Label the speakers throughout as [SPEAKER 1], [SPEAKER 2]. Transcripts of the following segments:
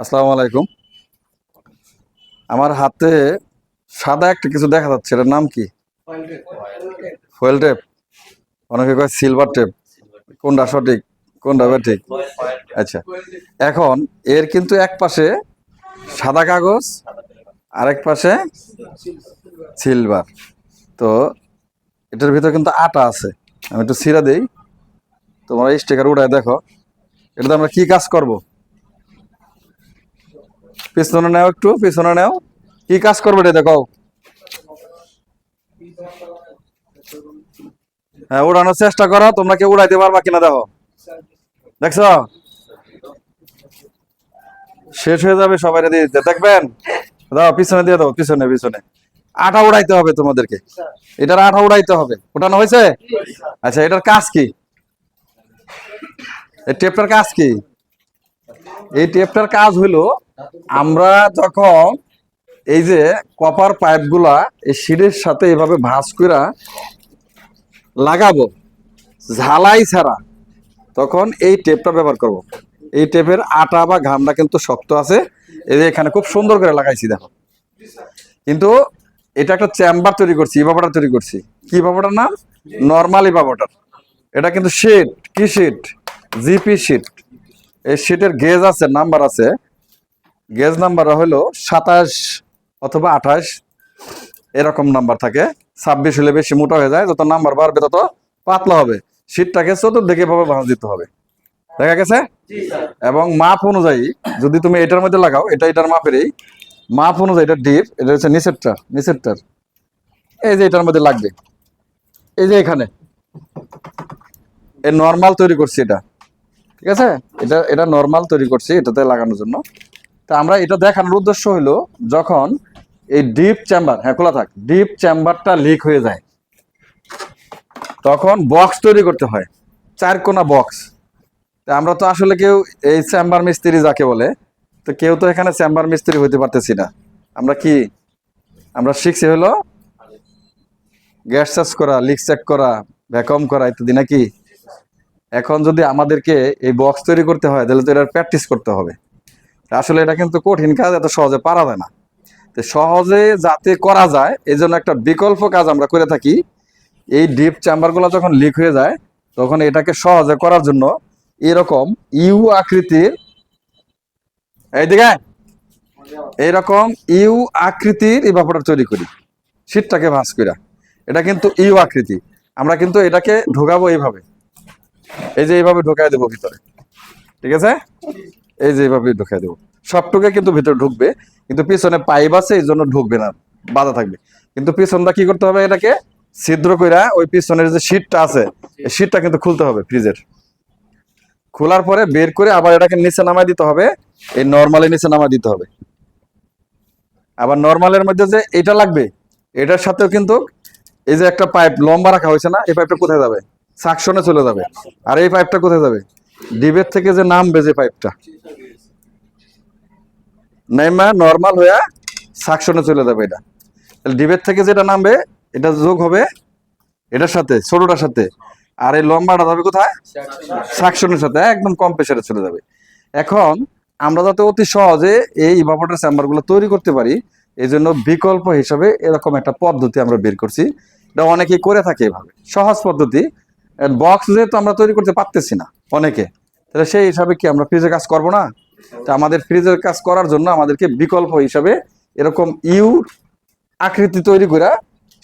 [SPEAKER 1] আসসালামু আলাইকুম। আমার হাতে সাদা একটা কিছু দেখা যাচ্ছে, এটার নাম কি? ফয়েল টেপ অনেকে কয় সিলভার টেপ কোনটা সঠিক, কোনটা ঠিক আচ্ছা এখন এর কিন্তু এক পাশে সাদা কাগজ, আরেক পাশে সিলভার তো এটার ভিতরে কিন্তু আটা আছে, আমি একটু সিরা দেই। তোমরা স্টিকার উঠায় দেখো। এটাতে আমরা কি কাজ করব? পিছনে নাও একটু, পিছনে নাও। কি কাজ করবে এটা দেখো। হ্যাঁ উড়ানোর চেষ্টা করো, তোমরা কেউ উড়াইতে পারবা কিনা দেখো। দেখছ? শেষ হয়ে যাবে সবাই দিয়ে দিতে। দেখবেন? দাও, পিছনে দিয়ে দাও, পিছনে পিছনে। আটা উড়াইতে হবে তোমাদেরকে। এটার আটা উড়াইতে হবে। উঠানো হয়েছে? আচ্ছা এটার কাজ কি? এই টেপটার কাজ কি? এই টেপটার কাজ হলো আমরা যখন এই যে কপার পাইপগুলা এই শিরের সাথে এভাবে ভাঁজ করে লাগাবো, ঝালাই ছাড়া, তখন এই টেপটা ব্যবহার করব। এই টেপের আটা বা ঘামটা কিন্তু শক্ত আছে। এই যে এখানে খুব সুন্দর করে লাগাইছি, দেখো। কিন্তু এটা একটা চেম্বার তৈরি করছি ইভাবাটার তৈরি করছি। কি ইভাবাটার নাম? নর্মাল ইভাবাটার এটা কিন্তু শিট কি শিট জিপি শিট এই শিটের গেজ আছে নাম্বার আছে। গেজ নাম্বার হলো সাতাশ অথবা আঠাশ এরকম নাম্বার থাকে। ছাব্বিশ হলে বেশি মোটা হয়ে যায় যত নাম্বার বাড়বে তত পাতলা হবে। শীতটাকে চতুর্দিকে ভাবে ভাঁজ দিতে হবে। দেখা গেছে? এবং মাপ অনুযায়ী যদি তুমি এটার মধ্যে লাগাও এটা এটার মাপেরই মাপ অনুযায়ী এটা ডিপ এটা হচ্ছে নিচেরটা নিচেরটার। এই যে এটার মধ্যে লাগবে। এই যে এখানে। এই নর্মাল তৈরি করছি এটা। ঠিক আছে? এটা এটা নর্মাল তৈরি করছি এটাতে লাগানোর জন্য। তা আমরা এটা দেখানোর উদ্দেশ্য হলো যখন এই ডিপ চেম্বার হ্যাঁ খোলা থাক, ডিপ চেম্বারটা লিক হয়ে যায়, তখন বক্স তৈরি করতে হয়, চার কোনা বক্স আমরা তো আসলে কেউ এই চেম্বার মিস্ত্রি যাকে বলে, তো কেউ তো এখানে চেম্বার মিস্ত্রি হইতে পারতেছি না। আমরা কি, আমরা শিখছি হলো গ্যাস চার্জ করা লিক চেক করা ভ্যাকম করা ইত্যাদি নাকি? এখন যদি আমাদেরকে এই বক্স তৈরি করতে হয়, তাহলে তো এটার প্র্যাকটিস করতে হবে। আসলে এটা কিন্তু কঠিন কাজ, এত সহজে পারা যায় না। তো সহজে যাতে করা যায় এই জন্য একটা বিকল্প কাজ আমরা করে থাকি। এই ডিপ চেম্বারগুলো যখন লিক হয়ে যায়, তখন এটাকে সহজে করার জন্য এরকম ইউ আকৃতির এইদিকে এইরকম ইউ আকৃতির এই ব্যাপারটা তৈরি করি শীতটাকে ভাঁজ করা এটা কিন্তু ইউ আকৃতি, আমরা কিন্তু এটাকে ঢোকাবো এইভাবে। এই যে এইভাবে ঢোকাই দেবো ভিতরে। ঠিক আছে? এই যে এইভাবে ঢোকাই দেবো। সবটুকে কিন্তু ভিতরে ঢুকবে, কিন্তু পিছনে পাইপ আছে, এই জন্য ঢুকবে না, বাধা থাকবে। কিন্তু পিছনটা কি করতে হবে এটাকে? ছিদ্র কইরা ওই পিছনের যে শীটটা আছে শীটটা কিন্তু খুলতে হবে ফ্রিজের খোলার পরে বের করে আবার এটাকে নিচে নামাই দিতে হবে, এই নর্মালের নিচে নামাই দিতে হবে। আবার নর্মালের মধ্যে যে এটা লাগবে, এটার সাথেও কিন্তু এই যে একটা পাইপ লম্বা রাখা হয়েছে না, এই পাইপটা কোথায় যাবে? সাকশনে চলে যাবে। আর এই পাইপটা কোথায় যাবে? ডিবের থেকে যে নামবে যে পাইপটা। নেমা নর্মাল হয়ে সাকশনে চলে যাবে এটা। ডিবের থেকে যেটা নামবে, এটা যোগ হবে এটার সাথে, ছোটটার সাথে। আর এই লম্বাটা যাবে কোথায়? সাকশনের সাথে, একদম কম প্রেসারে চলে যাবে। এখন আমরা যাতে অতি সহজে এই ইভাপোটার চেম্বারগুলো তৈরি করতে পারি এই জন্য বিকল্প হিসাবে এরকম একটা পদ্ধতি আমরা বের করছি। এটা অনেকেই করে থাকে এভাবে। সহজ পদ্ধতি বক্স যেহেতু আমরা তৈরি করতে পারতেছি না অনেকে, তাহলে সেই হিসাবে কি আমরা ফ্রিজের কাজ করব না? তা আমাদের ফ্রিজের কাজ করার জন্য আমাদেরকে বিকল্প হিসাবে এরকম ইউ আকৃতি তৈরি করে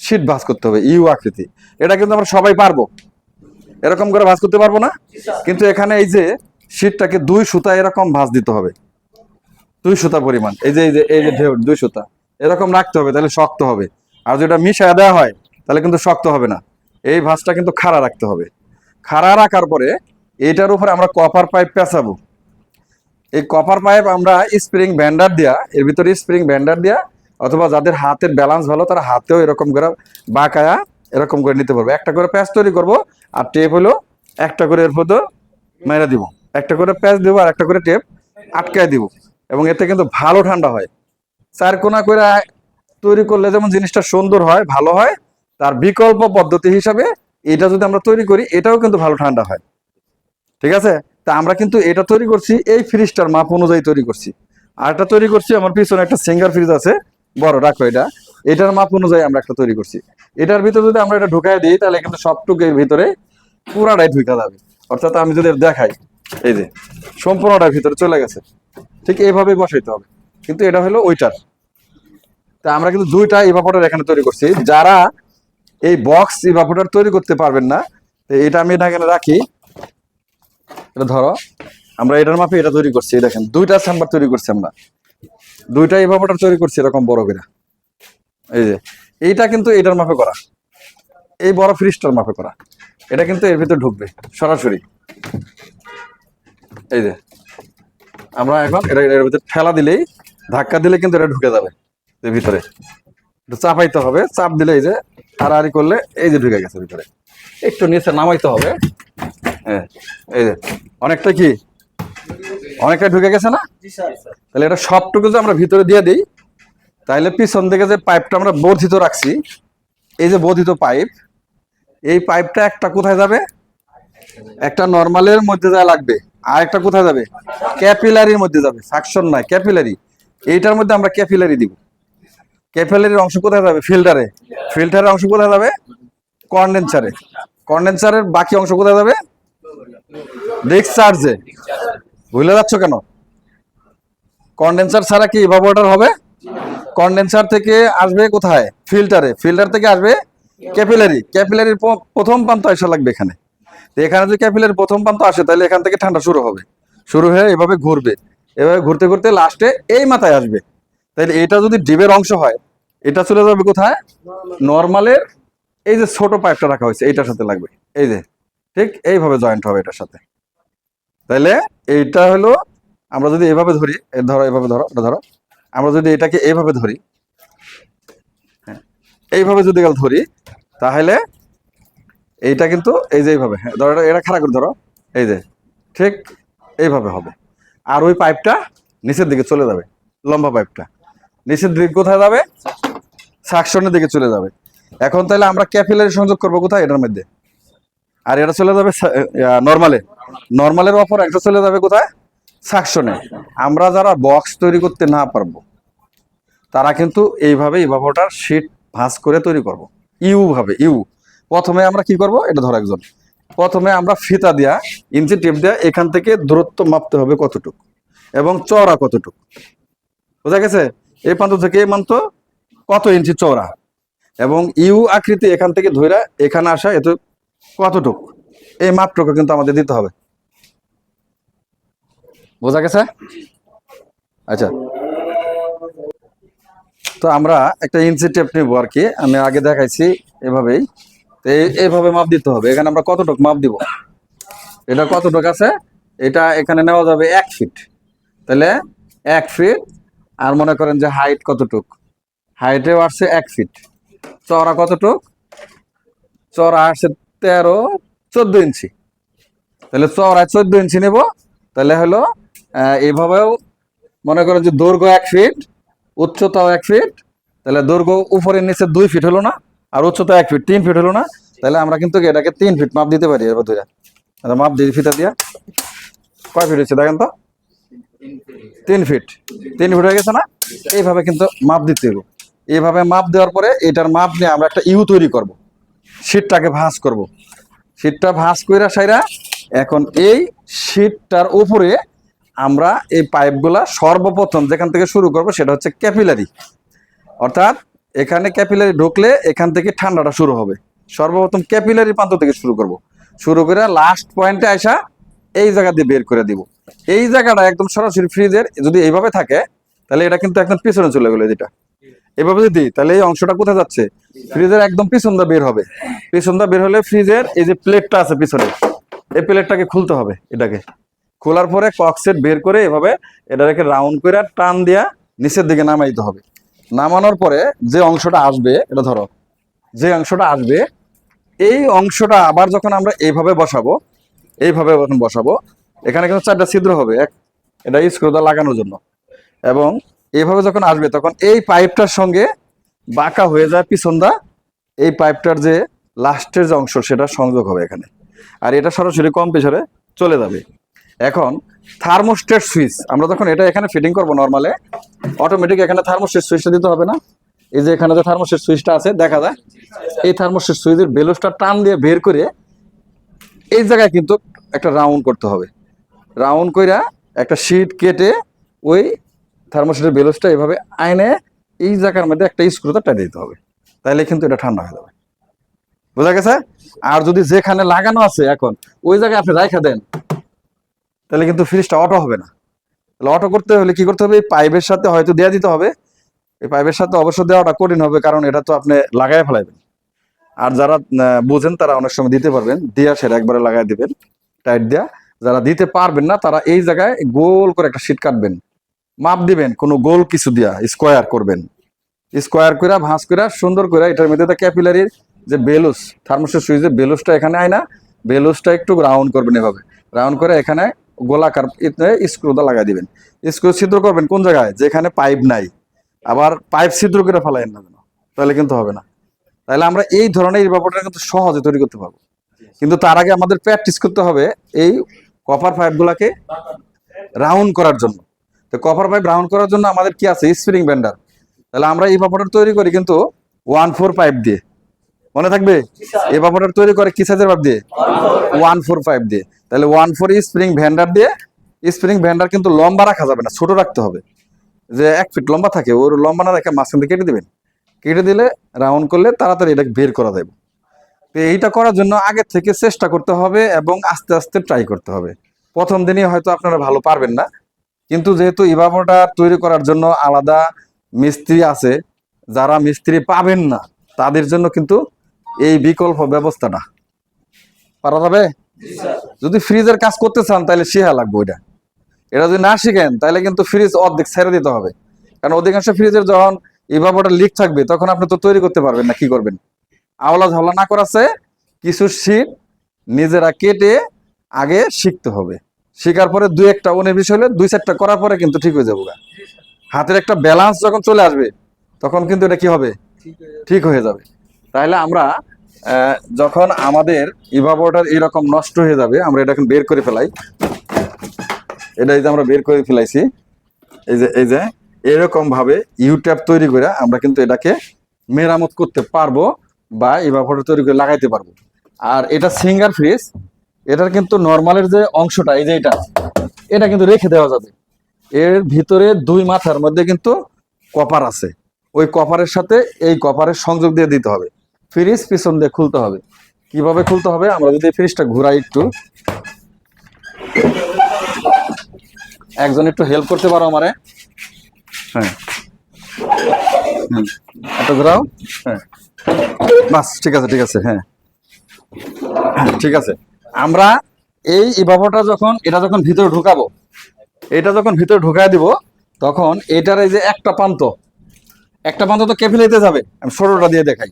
[SPEAKER 1] শীট ভাঁজ করতে হবে ইউ আকৃতি। এটা কিন্তু আমরা সবাই পারব। এরকম করে ভাঁজ করতে পারব না? কিন্তু এখানে এই যে শীটটাকে দুই সুতা এরকম ভাঁজ দিতে হবে। দুই সুতা পরিমাণ, এই যে এই যে এই যে ঢেউ, দুই সুতা। এরকম রাখতে হবে, তাহলে শক্ত হবে। আর যেটা মিশায় দেওয়া হয়, তাহলে কিন্তু শক্ত হবে না। এই ভাঁজটা কিন্তু খাড়া রাখতে হবে। খাড়া রাখার পরে এটার উপরে আমরা কপার পাইপ পেঁচাবো। এই কপার পাইপ আমরা স্প্রিং ব্যান্ডার দিয়া, এর ভিতরে স্প্রিং ব্যান্ডার দিয়া, অথবা যাদের হাতের ব্যালেন্স ভালো, তারা হাতেও এরকম করে বাঁকায়া এরকম করে নিতে পারব। একটা করে প্যাচ তৈরি করব, আর টেপ হলো একটা করে এর মধ্যে মেরে দিব। একটা করে প্যাচ দেবো, আর একটা করে টেপ আটকায় দিব। এবং এতে কিন্তু ভালো ঠান্ডা হয়। চার কোনা করে তৈরি করলে যেমন জিনিসটা সুন্দর হয়, ভালো হয় তার বিকল্প পদ্ধতি হিসাবে এটা যদি আমরা তৈরি করি, এটাও কিন্তু ভালো ঠান্ডা হয়। ঠিক আছে? তা আমরা কিন্তু এটা তৈরি করছি, এই ফ্রিজটার মাপ অনুযায়ী তৈরি করছি। আরেকটা তৈরি করছি, আমার পিছনে একটা সিঙ্গার ফ্রিজ আছে। বড়, রাখো এটা। এটার মাপ অনুযায়ী আমরা একটা তৈরি করছি। এটার ভিতরে যদি আমরা এটা ঢুকাই দিই, তাহলে কিন্তু সবটুকু এর ভিতরে পুরাটাই ঢুকা যাবে। অর্থাৎ আমি যদি দেখাই, এই যে, সম্পূর্ণটার ভিতরে চলে গেছে। ঠিক এইভাবে বসাইতে হবে। কিন্তু এটা হলো ওইটার। তা আমরা কিন্তু দুইটা ইভাপোটার এখানে তৈরি করছি। যারা এই বক্স ইভাপোটার তৈরি করতে পারবেন না। এটা আমি এটা এখানে রাখি। এটা ধরো, আমরা এটার মাপে এটা তৈরি করছি দেখেন, দুইটা চেম্বার তৈরি করছি আমরা। দুইটা ইভাপোটার তৈরি করছি, এরকম বড় করে। এই যে, এইটা কিন্তু এটার মাপে করা। এই বড় ফ্রিজটার মাপে করা। এটা কিন্তু এর ভিতরে ঢুকবে, সরাসরি। এই যে, আমরা এখন এটা এর ভিতরে ঠেলা দিলেই, ধাক্কা দিলে কিন্তু এটা ঢুকে যাবে, এর ভিতরে। চাপাইতে হবে চাপ দিলে এই যে হারাহারি করলে এই যে ঢুকে গেছে ভিতরে। একটু নিচে নামাইতে হবে। হ্যাঁ এই যে অনেকটা কি? অনেকটা ঢুকে গেছে না? তাহলে এটা সবটুকু যে আমরা ভিতরে দিয়ে দিই তাহলে পিছন থেকে যে পাইপটা আমরা বর্ধিত রাখছি এই যে বর্ধিত পাইপ এই পাইপটা একটা কোথায় যাবে? একটা নর্মালের মধ্যে যা লাগবে আর একটা কোথায় যাবে? ক্যাপিলারির মধ্যে যাবে সাকশন নয় ক্যাপিলারি। এইটার মধ্যে আমরা ক্যাপিলারি দিব। ক্যাপিলারির অংশ কোথায় যাবে? ফিল্টারে। ফিল্টারের অংশ কোথায় যাবে? কন্ডেন্সারে। কন্ডেন্সারের বাকি অংশ কোথায় যাবে? ডিসচার্জে ভুলে যাচ্ছ কেন? কন্ডেন্সার ছাড়া কি ইভাপোরেটর হবে? কন্ডেন্সার থেকে আসবে কোথায়? ফিল্টারে। ফিল্টার থেকে আসবে ক্যাপিলারি। ক্যাপিলারির প্রথম প্রান্ত আসা লাগবে এখানে। তো এখানে যদি ক্যাপিলারি প্রথম প্রান্ত আসে, তাহলে এখান থেকে ঠান্ডা শুরু হবে। শুরু হয়ে এভাবে ঘুরবে। এভাবে ঘুরতে ঘুরতে লাস্টে এই মাথায় আসবে। তাহলে এটা যদি ডিবের অংশ হয় এটা চলে যাবে কোথায়? নর্মালের এই যে ছোট পাইপটা রাখা হয়েছে এইটার সাথে লাগবে। এই যে ঠিক এইভাবে জয়েন্ট হবে এটার সাথে। তাহলে এইটা হলো আমরা যদি এভাবে ধরি ধরো এভাবে ধরো এটা ধরো। আমরা যদি এটাকে এইভাবে ধরি হ্যাঁ, এইভাবে যদি গেল ধরি তাহলে এইটা কিন্তু এই যে এইভাবে হ্যাঁ ধরো এটা খারাপ করে ধরো। এই যে ঠিক এইভাবে হবে। আর ওই পাইপটা নিচের দিকে চলে যাবে লম্বা পাইপটা। নিচের দিকে কোথায় যাবে? সাকশনের দিকে চলে যাবে। এখন তাহলে আমরা ক্যাপিলারি সংযোগ করব কোথায়? এটার মধ্যে। আর এটা চলে যাবে নর্মালে। নর্মালের অপর একটা চলে যাবে কোথায়? সাকশনে আমরা যারা বক্স তৈরি করতে না পারব, তারা কিন্তু এইভাবে ইভাপোটার শীট ভাঁজ করে তৈরি করব। ইউ ভাবে, ইউ। প্রথমে আমরা কি করব? এটা ধরো একজন। প্রথমে আমরা ফিতা দিয়া, ইঞ্চি টেপ দিয়া এখান থেকে দূরত্ব মাপতে হবে কতটুকু এবং চওড়া কতটুকু। বোঝা গেছে? এই প্রান্ত থেকে এই প্রান্ত কত ইঞ্চি চওড়া? এবং ইউ আকৃতি এখান থেকে ধইরা এখানে আসা এত কতটুকু? এই মাপটুকু কিন্তু আমাদের দিতে হবে। বোঝা গেছে? আচ্ছা। তো আমরা একটা ইঞ্চি টেপ নিবো আর কি। আমি আগে দেখাইছি এভাবেই। তো এই- এইভাবে মাপ দিতে হবে। এখানে আমরা কতটুকু মাপ দিব? এটা কতটুকু আছে? এটা এখানে নেওয়া যাবে এক ফিট। তাহলে এক ফিট আর মনে করেন যে হাইট কতটুক? হাইটেও আসছে এক ফিট চওড়া কতটুক? চওড়া আসছে তেরো চোদ্দ ইঞ্চি। তাহলে চওড়ায় চোদ্দ ইঞ্চি নেব। তাহলে হলো আহ, এইভাবেও মনে করেন যে দৈর্ঘ্য এক ফিট উচ্চতাও এক ফিট তাহলে দৈর্ঘ্য উপরের নিচে দুই ফিট হলো না আর উচ্চতা এক ফিট তিন ফিট হলো না তাহলে আমরা কিন্তু এটাকে তিন ফিট মাপ দিতে পারি এবার ধরে আচ্ছা, মাপ দিয়ে ফিতা দিয়া। কয় ফিট হচ্ছে দেখেন তো? তিন ফিট তিন ফিট হয়ে গেছে না? এইভাবে কিন্তু মাপ দিতে হবে। এইভাবে মাপ দেওয়ার পরে এটার মাপ নিয়ে আমরা একটা ইউ তৈরি করব। শীটটাকে ভাঁজ করব। শীটটা ভাঁজ কইরা সাইরা এখন এই শীটটার উপরে আমরা এই পাইপগুলা সর্বপ্রথম যেখান থেকে শুরু করব সেটা হচ্ছে ক্যাপিলারি। অর্থাৎ এখানে ক্যাপিলারি ঢুকলে এখান থেকে ঠান্ডাটা শুরু হবে। সর্বপ্রথম ক্যাপিলারি প্রান্ত থেকে শুরু করব। শুরু করে লাস্ট পয়েন্টে আসা এই জায়গা দিয়ে বের করে দিব। এই জায়গাটা একদম সরাসরি ফ্রিজের যদি এইভাবে থাকে, তাহলে এটা কিন্তু একদম পিছনে চলে গেলো যেটা এভাবে যদি তাহলে এই অংশটা কোথায় যাচ্ছে? ফ্রিজের একদম পিছন দা বের হবে। পিছন দা বের হলে ফ্রিজের এই যে প্লেটটা আছে পিছনে, এই প্লেটটাকে খুলতে হবে এটাকে। খোলার পরে ককসেট বের করে এভাবে এটাকে রাউন্ড করে টান দিয়া নিচের দিকে নামাইতে হবে। নামানোর পরে যে অংশটা আসবে, এটা ধরো, যে অংশটা আসবে, এই অংশটা আবার যখন আমরা এইভাবে বসাবো এইভাবে যখন বসাবো। এখানে কিন্তু চারটা ছিদ্র হবে, এক, এটা স্ক্রুদা লাগানোর জন্য। এবং এইভাবে যখন আসবে, তখন এই পাইপটার সঙ্গে বাঁকা হয়ে যায় পিছনদা এই পাইপটার যে লাস্টের যে অংশ, সেটা সংযোগ হবে এখানে। আর এটা সরাসরি কম পেছনে চলে যাবে। এখন থার্মোস্টেট সুইচ, আমরা যখন এটা এখানে ফিটিং করব নর্মালে অটোমেটিক এখানে থার্মোস্টেট সুইচটা দিতে হবে না। এই যে এখানে যে থার্মোস্টেট সুইচটা আছে, দেখা যায়, এই থার্মোস্টেট সুইচের বেলুসটা টান দিয়ে বের করে এই জায়গায় কিন্তু একটা রাউন্ড করতে হবে। রাউন্ড কইরা একটা শিট কেটে ওই থার্মোস্টেটের বেলুসটা এভাবে আইনে এই জায়গার মধ্যে একটা স্ক্রুতে টাইট দিতে হবে। তাহলে কিন্তু এটা ঠান্ডা হয়ে যাবে। বোঝা গেছে? আর যদি যেখানে লাগানো আছে এখন, ওই জায়গায় আপনি রাইখা দেন তাহলে কিন্তু ফ্রিজটা অটো হবে না। তাহলে অটো করতে হলে কি করতে হবে? এই পাইপের সাথে হয়তো দেওয়া দিতে হবে। এই পাইপের সাথে অবশ্য দেওয়াটা কঠিন হবে, কারণ এটা তো আপনি লাগাই ফেলাইবেন। আর যারা বোঝেন তারা অনেক সময় দিতে পারবেন। দিয়ে সেটা একবারে লাগাই দিবেন। টাইট দেওয়া যারা দিতে পারবেন না, তারা এই জায়গায় গোল করে একটা শীট কাটবেন। মাপ দিবেন, কোনো গোল কিছু দিয়া, স্কোয়ার করবেন। স্কোয়ার করে ভাঁজ করে সুন্দর করে এটার মধ্যে ক্যাপিলারির যে বেলুস, থার্মোসের সুইচের বেলুসটা এখানে আয় না, বেলুসটা একটু রাউন্ড করবেন এভাবে। রাউন্ড করে এখানে গোলাকার স্ক্রুটা লাগাই দিবেন। স্ক্রু ছিদ্র করবেন কোন জায়গায়? যেখানে পাইপ নাই। আবার পাইপ ছিদ্র করে ফেলাইন না তাহলে কিন্তু হবে না। তাহলে আমরা এই ধরনের ব্যাপারটা কিন্তু সহজে তৈরি করতে পারব। কিন্তু তার আগে আমাদের প্র্যাকটিস করতে হবে এই কপার পাইপগুলোকে রাউন্ড করার জন্য। তো কপার পাইপ রাউন্ড করার জন্য আমাদের কি আছে? স্প্রিং বেন্ডার তাহলে আমরা এই ব্যাপারটা তৈরি করি কিন্তু ওয়ান ফোর পাইপ দিয়ে। মনে থাকবে? এই ব্যাপারটা তৈরি করে কি সাইজের পাইপ দিয়ে? ওয়ান ফোর পাইপ দিয়ে। তাহলে ওয়ান ফোর স্প্রিং ভ্যান্ডার দিয়ে স্প্রিং ভ্যান্ডার কিন্তু লম্বা রাখা যাবে না, ছোট রাখতে হবে। যে এক ফিট লম্বা থাকে, ওর লম্বা না রেখে মাঝখান থেকে কেটে দেবেন। কেটে দিলে রাউন্ড করলে তাড়াতাড়ি এটা বের করা যাবে। তো এইটা করার জন্য আগে থেকে চেষ্টা করতে হবে এবং আস্তে আস্তে ট্রাই করতে হবে। প্রথম দিনই হয়তো আপনারা ভালো পারবেন না। কিন্তু যেহেতু ইভাবোটা তৈরি করার জন্য আলাদা মিস্ত্রি আছে, যারা মিস্ত্রি পাবেন না, তাদের জন্য কিন্তু এই বিকল্প ব্যবস্থাটা। পারা যাবে? যদি ফ্রিজের কাজ করতে চান তাহলে শিহা লাগবে ওইটা। এটা যদি না শিখেন, তাহলে কিন্তু ফ্রিজ অর্ধেক ছেড়ে দিতে হবে। কারণ অধিকাংশ ফ্রিজের যখন ইভাবোটা লিক থাকবে, তখন আপনি তো তৈরি করতে পারবেন না, কি করবেন? আওলা ঝাওলা না করাছে, কিছু শীট নিজেরা কেটে আগে শিখতে হবে। শেখার পরে দুই একটা উনিশ হলে দুই চারটা করার পরে কিন্তু ঠিক হয়ে যাব হাতের একটা ব্যালেন্স যখন চলে আসবে, তখন কিন্তু এটা কি হবে? ঠিক হয়ে যাবে। তাহলে আমরা যখন আমাদের ইভাবোটার এরকম নষ্ট হয়ে যাবে, আমরা এটা এখন বের করে ফেলাই। এটা এই যে আমরা বের করে ফেলাইছি, এই যে এই যে এরকম ভাবে ইউট্যাব তৈরি করে আমরা কিন্তু এটাকে মেরামত করতে পারব। বা ইভাবোটা তৈরি করে লাগাইতে পারব। আর এটা সিঙ্গার ফ্রিজ এটার কিন্তু নর্মালের যে অংশটা এই যে এটা এটা কিন্তু রেখে দেওয়া যাবে। এর ভিতরে দুই মাথার মধ্যে কিন্তু কপার আছে। ওই কপারের সাথে এই কপারের সংযোগ দিয়ে দিতে হবে। ফ্রিজ পিছন দিয়ে খুলতে হবে। কীভাবে খুলতে হবে? আমরা যদি ফ্রিজটা ঘুরাই একটু। একজন একটু হেল্প করতে পারো আমারে। হ্যাঁ। একটু ঘুরাও। হ্যাঁ। বাস ঠিক আছে ঠিক আছে হ্যাঁ। হ্যাঁ, ঠিক আছে। আমরা এই ইভাবোটা যখন এটা যখন ভিতরে ঢুকাবো এটা যখন ভিতরে ঢুকায় দিব তখন এটার এই যে একটা প্রান্ত একটা প্রান্ত তো ক্যাপিলারিতে যাবে। আমি ষোলোটা দিয়ে দেখাই।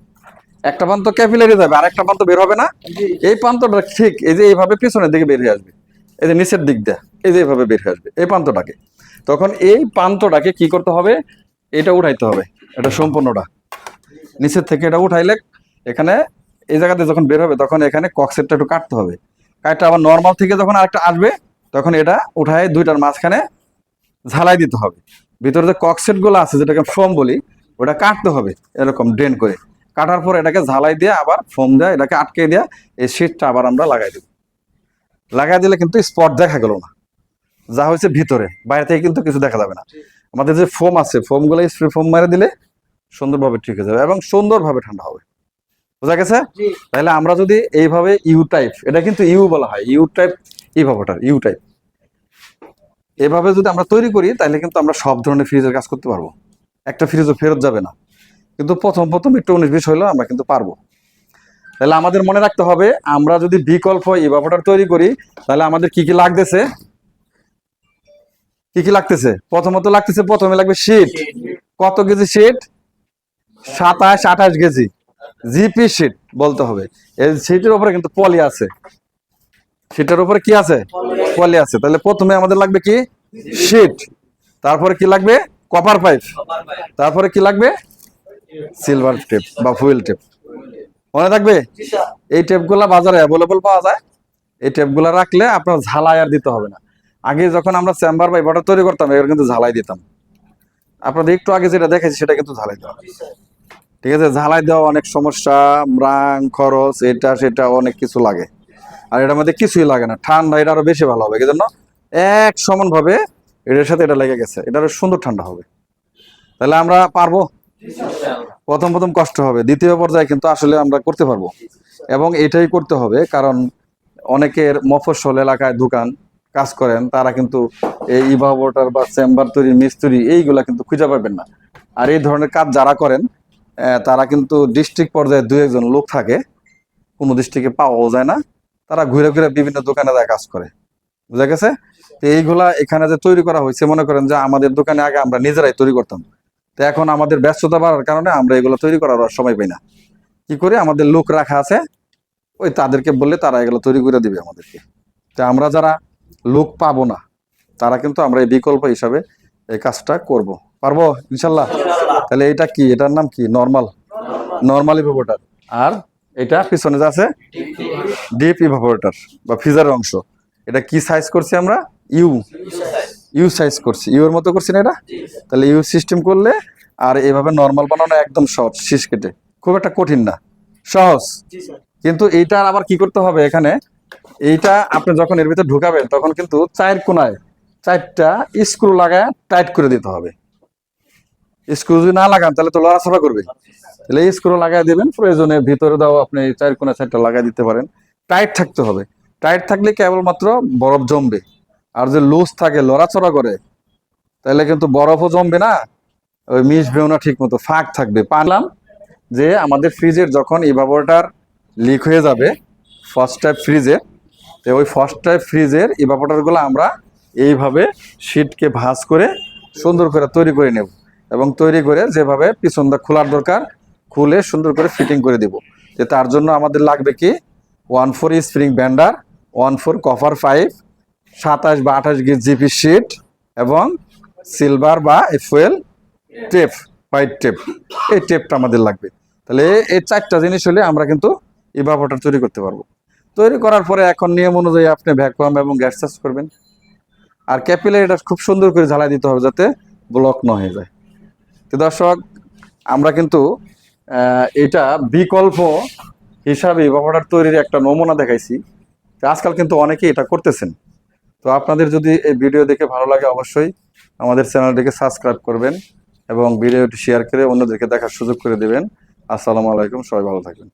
[SPEAKER 1] একটা প্রান্ত ক্যাপিলারি যাবে আর একটা প্রান্ত বের হবে না। এই প্রান্তটা ঠিক এই যে এইভাবে পিছনের দিকে বের হয়ে আসবে। এই যে নিচের দিক দিয়ে এই যে এইভাবে বের হয়ে আসবে এই প্রান্তটাকে। তখন এই প্রান্তটাকে কি করতে হবে? এটা উঠাইতে হবে এটা সম্পূর্ণটা। নিচের থেকে এটা উঠাইলে এখানে এই জায়গাতে যখন বের হবে, তখন এখানে কক্সেটটা একটু কাটতে হবে। কাটটা আবার নর্মাল থেকে যখন আরেকটা আসবে, তখন এটা উঠায় দুইটার মাঝখানে ঝালাই দিতে হবে। ভিতরে যে কক্সেটগুলো আছে, যেটাকে ফোম বলি, ওটা কাটতে হবে এরকম ড্রেন করে। কাটার পর এটাকে ঝালাই দিয়ে আবার ফোম দেওয়া এটাকে আটকে দেওয়া এই শীটটা আবার আমরা লাগাই দেব। লাগাই দিলে কিন্তু স্পট দেখা গেল না। যা হয়েছে ভিতরে, বাইরে থেকে কিন্তু কিছু দেখা যাবে না। আমাদের যে ফোম আছে ফোমগুলো স্প্রে ফোম মেরে দিলে সুন্দরভাবে ঠিক হয়ে যাবে এবং সুন্দরভাবে ঠান্ডা হবে। বোঝা গেছে? তাহলে আমরা যদি এইভাবে ইউ টাইপ এটা কিন্তু ইউ বলা হয় ইউ টাইপ ইভাবোটার ইউ টাইপ। এভাবে যদি আমরা তৈরি করি তাহলে কিন্তু আমরা সব ধরনের ফ্রিজের কাজ করতে পারব। একটা ফ্রিজও ফেরত যাবে না। কিন্তু প্রথম প্রথম একটু উনিশ বিশ হইলেও আমরা কিন্তু পারব। তাহলে আমাদের মনে রাখতে হবে আমরা যদি বিকল্প ইভাবোটার তৈরি করি তাহলে আমাদের কি কি লাগতেছে? কি কি লাগতেছে? প্রথমত লাগতেছে প্রথমে লাগবে শীট কত কেজি শীট সাতাশ, আঠাশ কেজি। জিপি শীট বলতে হবে। এই সিটের উপরে কিন্তু পলি আছে। শীটের উপরে কি আছে? পলি আছে। তাহলে প্রথমে আমাদের লাগবে কি? শীট তারপরে কি লাগবে? কপার পাইপ তারপরে কি লাগবে? সিলভার টেপ বা ফুয়েল টেপ মনে থাকবে? এই টেপগুলা বাজারে অ্যাভেলেবল পাওয়া যায়। এই টেপগুলা রাখলে আপনার ঝালাই আর দিতে হবে না। আগে যখন আমরা চেম্বার বা ইভাপোরেটর তৈরি করতাম এগুলো কিন্তু ঝালাই দিতাম। আপনাদের একটু আগে যেটা দেখেছি সেটা কিন্তু ঝালাই দেওয়া ঠিক আছে? ঝালাই দেওয়া অনেক সমস্যা, ম্রাং, খরচ, এটা, সেটা অনেক কিছু লাগে। আর এটার মধ্যে কিছুই লাগে না। ঠান্ডা, এটা আরও বেশি ভালো হবে। এই জন্য এক সমান ভাবে এটার সাথে এটা লেগে গেছে। এটা আরও সুন্দর ঠান্ডা হবে। তাহলে আমরা পারব? প্রথম প্রথম কষ্ট হবে। দ্বিতীয় পর্যায়ে কিন্তু আসলে আমরা করতে পারব। এবং এটাই করতে হবে, কারণ অনেকের মফস্বল এলাকায় দোকান কাজ করেন, তারা কিন্তু এই ইভাবোটার বা চেম্বার তৈরি মিস্ত্রি, এইগুলা কিন্তু খুঁজে পাবেন না। আর এই ধরনের কাজ যারা করেন তারা কিন্তু ডিস্ট্রিক্ট পর্যায়ে দু একজন লোক থাকে। কোনো ডিস্ট্রিক্টে পাওয়াও যায় না। তারা ঘুরে ঘুরে বিভিন্ন দোকানে যায়, কাজ করে। বুঝা গেছে? তো এইগুলা এখানে যে তৈরি করা হয়েছে, মনে করেন যে আমাদের দোকানে আগে আমরা নিজেরাই তৈরি করতাম। তো এখন আমাদের ব্যস্ততা বাড়ার কারণে আমরা এগুলো তৈরি করার সময় পাই না। কি করে? আমাদের লোক রাখা আছে। ওই তাদেরকে বললে তারা এগুলো তৈরি করে দিবে আমাদেরকে। তো আমরা যারা লোক পাবো না, তারা কিন্তু আমরা এই বিকল্প হিসাবে এই কাজটা করব। পারব? ইনশাল্লাহ। তাহলে এটা কি? এটার নাম কি? নর্মাল নর্মাল ইভাপোরেটর আর এটা পিছনে যে আছে ডিপ ইভাপোরেটর বা ফিজারের অংশ। এটা কি সাইজ করছি আমরা? ইউ ইউ সাইজ করছি। ইউ এর মতো করছি না এটা? তাহলে ইউ সিস্টেম করলে আর এভাবে নর্মাল বানানো একদম সহজ, শীষ কেটে। খুব একটা কঠিন না। সহজ। কিন্তু এইটার আবার কি করতে হবে এখানে? এইটা আপনি যখন এর ভিতরে ঢুকাবেন, তখন কিন্তু চায়ের কোনায় চারটা স্ক্রু লাগায় টাইট করে দিতে হবে। স্ক্রু যদি না লাগান তাহলে তো লড়াচড়া করবে। তাহলে এই স্ক্রু লাগাই দেবেন প্রয়োজনে ভিতরে দাও আপনি চার কোনা চারটা লাগাই দিতে পারেন। টাইট থাকতে হবে। টাইট থাকলে কেবলমাত্র বরফ জমবে। আর যে লুজ থাকে লড়াচড়া করে তাহলে কিন্তু বরফও জমবে না ওই মিশবেও না ঠিক মতো ফাঁক থাকবে। পানলাম যে আমাদের ফ্রিজের যখন ইভাপোরেটার লিক হয়ে যাবে ফার্স্ট টাইপ ফ্রিজে তো ওই ফার্স্ট টাইপ ফ্রিজের ইভাপোরেটারগুলো আমরা এইভাবে শীটকে ভাঁজ করে সুন্দর করে তৈরি করে নেব। এবং তৈরি করে যেভাবে পিছনটা খোলার দরকার, খুলে সুন্দর করে ফিটিং করে দেব। যে তার জন্য আমাদের লাগবে কি? One four spring bender one four copper pipe সাতাশ বা আঠাশ গিজ জিপি শিট এবং সিলভার বা ফুয়েল টেপ হোয়াইট টেপ এই টেপটা আমাদের লাগবে। তাহলে এই চারটা জিনিস হলে আমরা কিন্তু ইভাপোটার তৈরি করতে পারব। তৈরি করার পরে এখন নিয়ম অনুযায়ী আপনি ভ্যাকুয়াম এবং গ্যাস চার্জ করবেন। আর ক্যাপিলার এটা খুব সুন্দর করে ঝালাই দিতে হবে যাতে ব্লক না হয়ে যায়। তো দর্শক, আমরা কিন্তু এটা বিকল্প হিসাবে ব্যবহার তৈরির একটা নমুনা দেখাইছি। আজকাল কিন্তু অনেকে এটা করতেছেন। তো আপনাদের যদি এই ভিডিও দেখে ভালো লাগে, অবশ্যই আমাদের চ্যানেলটিকে সাবস্ক্রাইব করবেন এবং ভিডিওটি শেয়ার করে অন্যদেরকে দেখার সুযোগ করে দেবেন। আসসালামু আলাইকুম, সবাই ভালো থাকবেন।